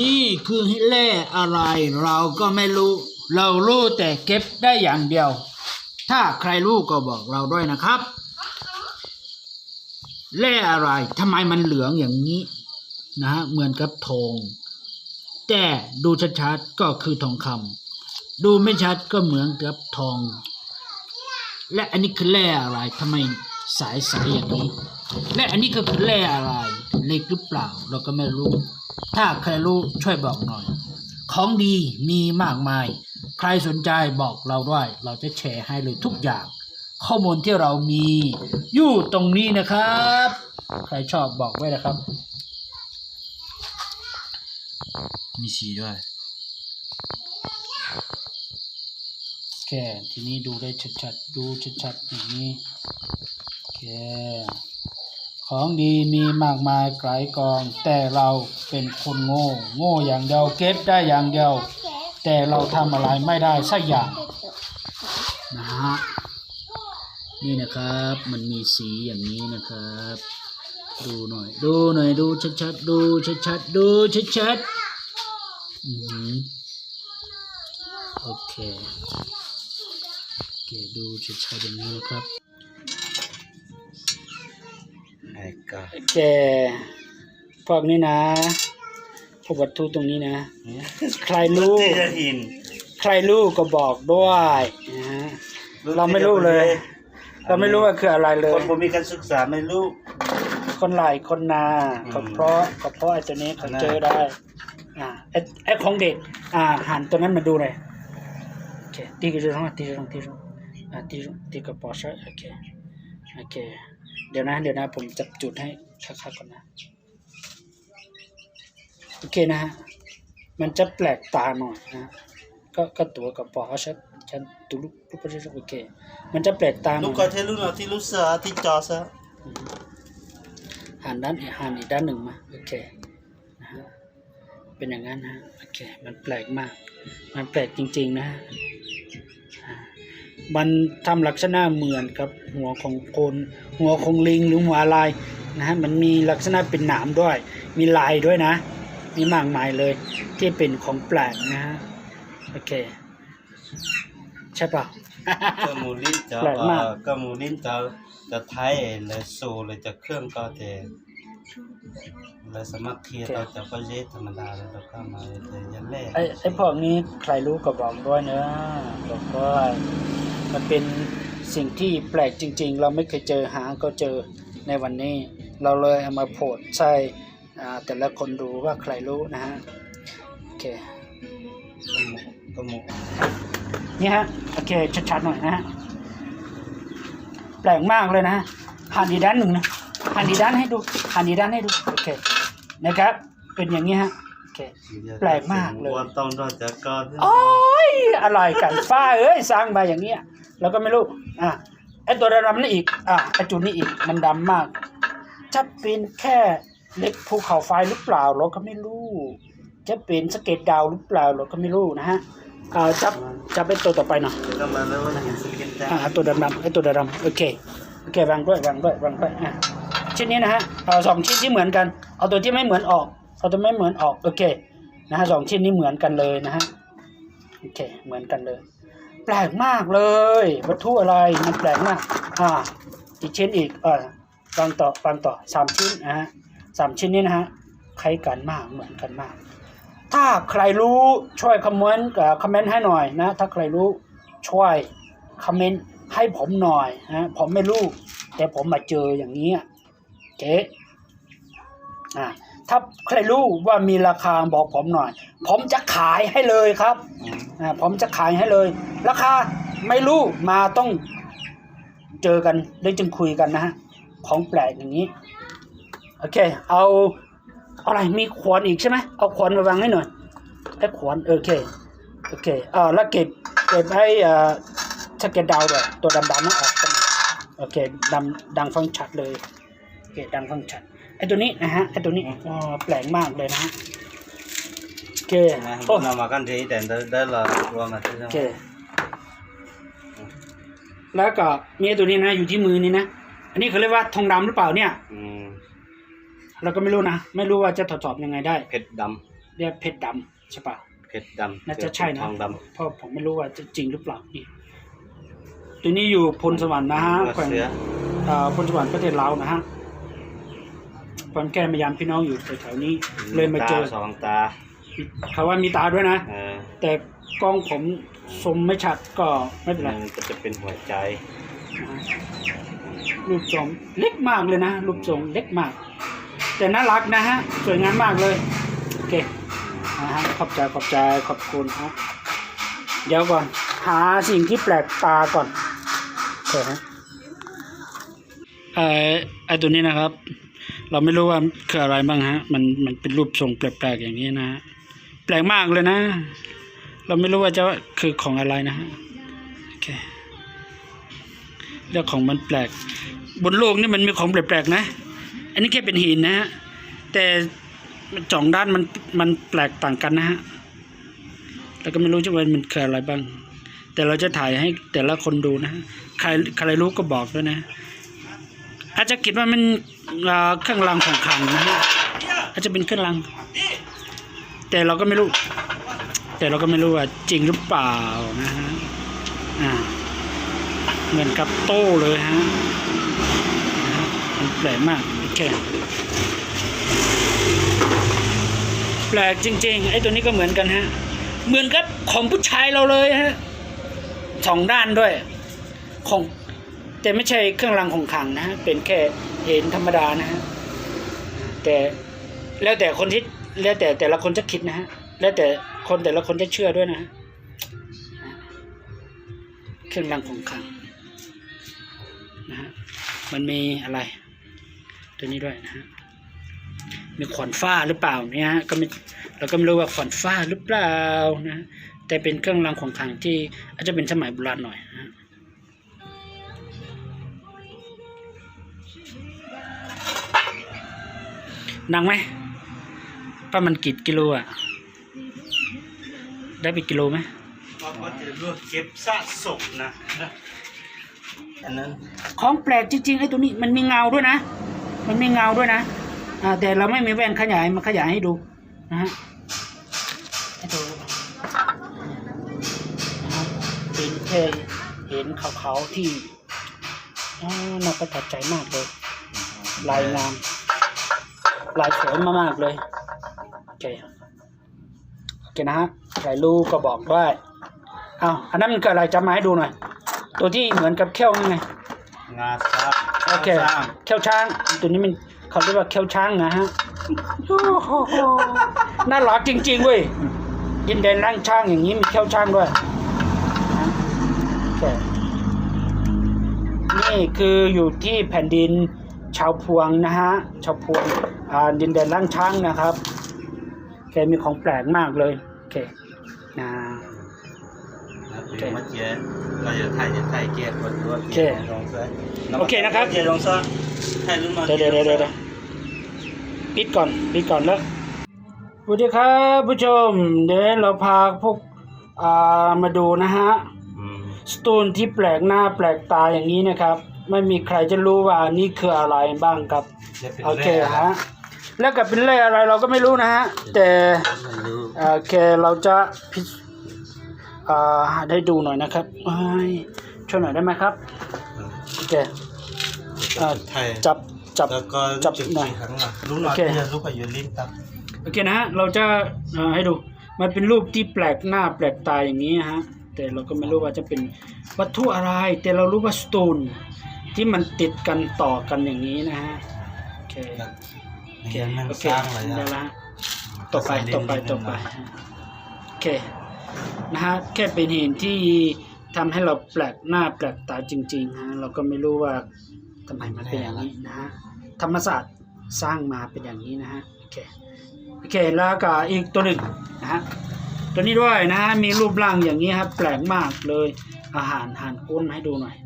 นี่คือแร่อะไรเราก็ไม่รู้ เรารู้แต่เก็บได้อย่างเดียว ถ้าใครรู้ก็บอกเราด้วยนะครับแร่อะไรทำไมมันเหลืองอย่างนี้นะฮะเหมือนกับทองแต่ดูชัดๆก็คือทองคำดูไม่ชัดก็เหมือนกับทอง และอันนี้คือแร่อะไรทำไม สายใสอย่างนี้ และอันนี้ก็คือแร่อะไรเล็กหรือเปล่า เราก็ไม่รู้ ถ้าใครรู้ช่วยบอกหน่อย ของดีมีมากมาย ใครสนใจบอกเราด้วย เราจะแชร์ให้เลยทุกอย่าง ข้อมูลที่เรามีอยู่ตรงนี้นะครับ ใครชอบบอกไว้นะครับ มีสีด้วยโอเคทีนี้ดูได้ชัดๆ ดูชัดๆอย่างนี้ เค ของดีมีมากมายไกลกอง แต่เราเป็นคนโง่ โง่อย่างเดียวเก็บได้อย่างเดียว แต่เราทำอะไรไม่ได้สักอย่างนะฮะนี่นะครับมันมีสีอย่างนี้นะครับ ดูหน่อย ดูหน่อยดูชัดๆดูชัดๆดูชัดๆอือหือโอเคโอเคดูชัดๆอย่างนี้นะครับ กาแกพวกนี้นะพวกวัตถุตรงนี้นะ ใครรู้เตจะหินใครรู้ก็บอกด้วยนะฮะเราไม่รู้เลย เราไม่รู้ว่าคืออะไรเลคย นบ่มีการศึกษาไม่รู้ คนหลายคนนาอืม ก็เพราะก็เพราะไอ้ตัวนี้เขาน่าเจอได้ อ่าไอ้ไอ้ของเด็ด อ่าหันตัวนั้นมาดูเลยโอเคตีกระจงตีกระจงตีกระจงอ่าตีกระจงตีกระป๋อใช่โอเคโอเค เดี๋ยวนะ เดี๋ยวนะ ผมจับจุดให้คักๆก่อนนะ โอเคนะฮะ มันจะแปลกตาหน่อยนะ ก็ก็ตัวกระป๋อชัดชัดตุลุลุกไปเรื่อยๆโอเค มันจะแปลกตาหลูน่กอยก็เทลูกเนาะที่ลูกเสือที่จอซะหันด้านอีกหันอีกด้านหนึ่งมา โอเค นะฮะ เป็นอย่างนั้นนะฮะ โอเค มันแปลกมาก มันแปลกจริง ๆ นะฮะอ่ามันทำลักษณะเหมือนกับหัวของคน หัวของลิงหรือหัวลายนะฮะมันมีลักษณะเป็นหนามด้วย มีลายด้วยนะ มีมากมายเลยที่เป็นของแปลกนะฮะโอเค ใช่เปล่าก็มูลินจะแปลกมากเอ่อก็มูลินจะจะไทยเลยโซเลยจะเครื่องก็แต่เลยสมัครเทียเราจะก็เยธรรมดาแล้วเราก็มาเลยยันแรกไอ้ไอ้พวกนี้ใครรู้ก็บอกด้วยเนอะบอกด้วยมันเป็น สิ่งที่แปลกจริง ๆ เราไม่เคยเจอหาก็เจอในวันนี้ เราเลยเอามาโพสต์ใช่อ่าแต่ละคนดูว่าใครรู้นะฮะโอเคก็หมูก็หมูนี่ฮะโอเคชัดๆหน่อยนะฮะแปลกมากเลยนะฮะหันอีกด้านหนึ่งนะหันอีกด้านให้ดูหันอีกด้านให้ดูโอเคนะครับ เป็นอย่างนี้ฮะโอเคแปลกมากเลยวันต้องรอจากก่อนโอ้ยอะไรกันฟ้าเอ้ยสร้างมาอย่างเงี้ยเราก็ไม่รู้ อะไอตัวดำๆนี่อีกอะไอจุดนี้อีกมันดำมากจะเป็นแค่เล็กภูเขาไฟหรือเปล่าเราก็ไม่รู้ จะเป็นสะเก็ดดาวหรือเปล่าเราก็ไม่รู้นะฮะอ่าจับจับเป็นตัวต่อไปหน่อยก็มาแล้วว่าเห็นสกินแดงอ่าตัวดำๆไอตัวดำๆโอเคโอเควางด้วยวางด้วยวางด้วยอะชิ้นนี้นะฮะเอาสองชิ้นที่เหมือนกันเอาตัวที่ไม่เหมือนออกเอาตัวไม่เหมือนออกโอเคนะฮะสองชิ้นนี้เหมือนกันเลยนะฮะโอเคเหมือนกันเลย แปลกมากเลย วัตถุอะไรมันแปลกมากอ่าอีกชิ้นอีกเออฟังต่อฟังต่อสามชิ้นนะฮะสามชิ้นนี้นะฮะคล้ายกันมากเหมือนกันมาก ถ้าใครรู้ช่วยคอมเมนต์กับคอมเมนต์ให้หน่อยนะ ถ้าใครรู้ช่วยคอมเมนต์ให้ผมหน่อยนะผมไม่รู้ แต่ผมมาเจออย่างนี้โอเคอ่า ถ้าใครรู้ว่ามีราคาบอกผมหน่อย ผมจะขายให้เลยครับอ่าผมจะขายให้เลย ราคาไม่รู้มาต้องเจอกันได้จึงคุยกันนะฮะของแปลกอย่างนี้ โอเค เอาเอาอะไรมีขวานอีกใช่ไหมเอาขวานมาวางให้หน่อยไอ้ขวานโอเคโอเคเออแล้วเก็บเก็บให้เอ่อสเก็ตดาวด้วยตัวดำๆนั่นออกไปโอเคดำดังฟังชัดเลยโอเคดังฟังชัด ไอ้ตัวนี้นะฮะไอ้ตัวนี้อ๋อแปลกมากเลยนะฮะโอเคนะโอ้นามากันที่แต่ได้ละว่ามาที่โอเค แล้วก็มีไอ้ตัวนี้นะ อยู่ที่มือนี่นะ อันนี้เขาเรียกว่าทองดำหรือเปล่าเนี่ยอืมเราก็ไม่รู้นะ ไม่รู้ว่าจะทดสอบยังไงได้เพชรดเรียกเพชรดำใช่ปะำเพชรดำน่าจะใช่นะทองดเพราะผมไม่รู้ว่าจะจริงหรือเปล่านี่ตัวนี้อยู่พลสวรรค์นะฮะำแขวงเสือเอ่อพลสวรรค์ประเทศลาวนะฮะ ผมแก้มายามพี่น้องอยู่แถวๆนี้ เลยมาเจอตสองตาเขาว่ามีตาด้วยนะ เออแต่กล้องผมซูมไม่ชัดก็ไม่เป็นไรมันก็จะเป็นหัวใจนะฮะรูปทรงเล็กมากเลยนะรูปทรงเล็กมาก แต่น่ารักนะฮะสวยงามมากเลยโอเคนะฮะขอบใจขอบใจขอบคุณครับเดี๋ยวก่อน หาสิ่งที่แปลกตาก่อนโอเคฮะไอ้ไอ้ตัวนี้นะครับ เราไม่รู้ว่าคืออะไรบ้างฮะ มันมันเป็นรูปทรงแปลกๆอย่างนี้นะฮะแปลกมากเลยนะ เราไม่รู้ว่าจะคือของอะไรนะฮะโอเคเรื่องของมันแปลก บนโลกนี่มันมีของแปลกๆนะ อันนี้แค่เป็นหินนะฮะแต่สองด้านมันมันแปลกต่างกันนะฮะแล้วก็ไม่รู้จะว่ามันคืออะไรบ้าง แต่เราจะถ่ายให้แต่ละคนดูนะ ใครใครรู้ก็บอกด้วยนะ อาจจะคิดว่ามันเครื่องรางของขลังนะฮะอาจจะเป็นเครื่องราง แต่เราก็ไม่รู้ แต่เราก็ไม่รู้ว่าจริงหรือเปล่านะฮะอ่าเหมือนกับโต้เลยฮะมันแปลกมากโอเคแปลกจริง ๆ ไอ้ตัวนี้ก็เหมือนกันฮะ เหมือนกับของผู้ชายเราเลยฮะสองด้านด้วย ของ แต่ไม่ใช่เครื่องรางของขลังนะฮะเป็นแค่เห็นธรรมดานะฮะแต่แล้วแต่คนที่แล้วแต่แต่ละคนจะคิดนะฮะแล้วแต่คนแต่ละคนจะเชื่อด้วยนะฮะเครื่องรางของขลังนะฮะมันมีอะไร ตัวนี้ด้วยนะฮะมีขวานฟ้าหรือเปล่าเนี่ยฮะก็ไม่เราก็ไม่รู้ว่าขวานฟ้าหรือเปล่านะแต่เป็นเครื่องรางของขลังที่อาจจะเป็นสมัยโบราณหน่อยนะ ฮะหนังไหมป้ามันกี่กิโลอะ ได้ไปกิโลไหมเราก็จะรวบเก็บสะสมนะอันนั้นของแปลกจริงๆไอ้ตัวนี้มันมีเงาด้วยนะ มันมีเงาด้วยนะอ่าแต่เราไม่มีแว่นขยายมาขยายให้ดูนะฮะให้ดูนะครับเป็นแค่เห็นขาวๆที่อ๋อน่าประทับใจมากเลยลายงาม ลายสวยมากๆเลยโอเคโอเคนะฮะใครรู้ก็บอกด้วยเอาอันนั้นมันคืออะไรจำมาให้ดูหน่อย ตัวที่เหมือนกับเขี้ยวนั่นไงงาช้างโอเคงาช้างเขี้ยวช้าง ตัวนี้มันเขาเรียกว่าเขี้ยวช้างนะฮะโอ้โหน่ารักจริงๆเว้ยยินแดนร่างช้างอย่างนี้มีเขี้ยวช้างด้วยนะโอเคนี่คืออยู่ที่แผ่นดินชาวพวงนะฮะชาวพวงอ่า ดินแดนร่างช้างนะครับโอเคมีของแปลกมากเลยโอเคนะนะเดี๋ยวมาเจอเราจะถ่ายจะถ่ายเกียร์คนตัวโอเคลงเสื้อโอเคนะครับเกียร์ลงเสื้อถ่ายรูปมาเดี๋ยวเดี๋ยวเดี๋ยวเดี๋ยวปิดก่อนปิดก่อนแล้วสวัสดีครับผู้ชม เดี๋ยวเราพาพวกอ่ามาดูนะฮะอืมสตูนที่แปลกหน้าแปลกตาอย่างนี้นะครับ ไม่มีใครจะรู้ว่านี่คืออะไรบ้างครับจะเป็นโอเคแร่ฮะ แล้วกับเป็นเลขอะไรเราก็ไม่รู้นะฮะ แต่ไม่รู้โอเคเราจะพิสอ่าได้ดูหน่อยนะครับเอ้ยช่วยหน่อยได้ไหมครับโอเคอ่าถ่ายจับจับแล้วก็จับจุดหน่อยที่ข้างหลังลูกหน่อยโอเค ที่จะลูกกับยูรินตับโอเคนะฮะเราจะเอ่อให้ดูมันเป็นรูปที่แปลกหน้าแปลกตาอย่างนี้ฮะแต่เราก็ไม่รู้ว่าจะเป็นวัตถุอะไร แต่เรารู้ว่าสโตนที่มันติดกันต่อกันอย่างนี้นะฮะโอเคโอ เคเขียนมันโอเคสร้างอะไรได้อะละต่อไปต่อไปต่อไปโอเคนะฮะแค่เป็นหินที่ทำให้เราแปลกหน้าแปลกตาจริงๆฮะเราก็ไม่รู้ว่าทำไมมันเป็นอย่างนี้นะฮะธรรมศาสตร์สร้างมาเป็นอย่างนี้นะฮะโอเคโอเคแล้วก็อีกตัวหนึ่งนะฮะตัวนี้ด้วยนะฮะมีรูปร่างอย่างนี้ครับแปลกมากเลยอาหารหานกุ้นให้ดูหน่อย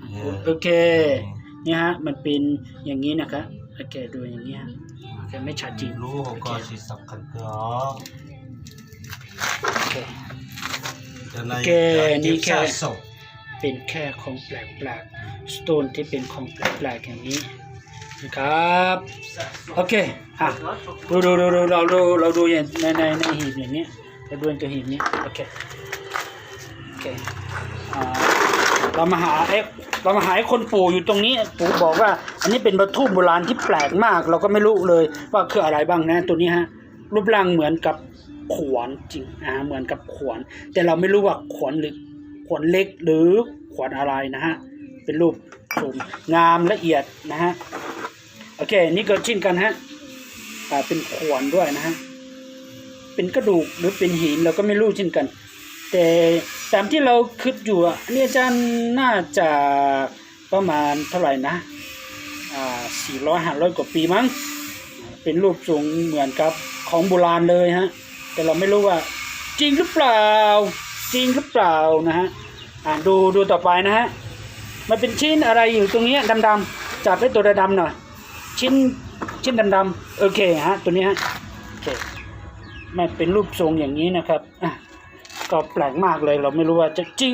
หานกุ้นโอเค เนี่ยฮะมันเป็นอย่างนี้นะครับ โอเคดูอย่างนี้ฮะโอเคไม่ชัดจริงลูกก็สิสักกันก็โอเคจะในโอเคนี่แค่เก็บสะสมเป็นแค่ของแปลกๆสโตนที่เป็นของแปลกๆอย่างนี้ครับโอเคอะดูดูดูดูเราดูเราดูอย่างในในในหีบอย่างนี้เราดูในตัวหีบนี้โอเคโอเคอ่า เรามาหาไอ้เรามาหาไอ้คนปู่อยู่ตรงนี้ปู่บอกว่า อันนี้เป็นวัตถุโบราณที่แปลกมาก เราก็ไม่รู้เลยว่าคืออะไรบ้างนะตัวนี้ฮะรูปร่างเหมือนกับขวานจริงอ่าเหมือนกับขวานแต่เราไม่รู้ว่าขวานหรือขวานเล็กหรือขวานอะไรนะฮะเป็นรูปทรงงามละเอียดนะฮะโอเค นี่ก็เช่นกันฮะอ่าเป็นขวานด้วยนะฮะเป็นกระดูกหรือเป็นหินเราก็ไม่รู้เช่นกัน แต่ ตามที่เราคิดอยู่อะอันนี่อาจารย์น่าจะประมาณเท่าไหร่นะอ่าสี่ร้อยห้าร้อยกว่าปีมั้งเป็นรูปทรงเหมือนกับของโบราณเลยฮะแต่เราไม่รู้ว่าจริงหรือเปล่าจริงหรือเปล่านะฮะอ่าดูดูต่อไปนะฮะมันเป็นชิ้นอะไรอยู่ตรงนี้ดำๆจับไอ้ตัวดำๆหน่อยชิ้นชิ้นดำๆโอเคฮะตัวนี้ฮะโอเคมันเป็นรูปทรงอย่างนี้นะครับอะ ก็แปลกมากเลยเราไม่รู้ว่าจะจริง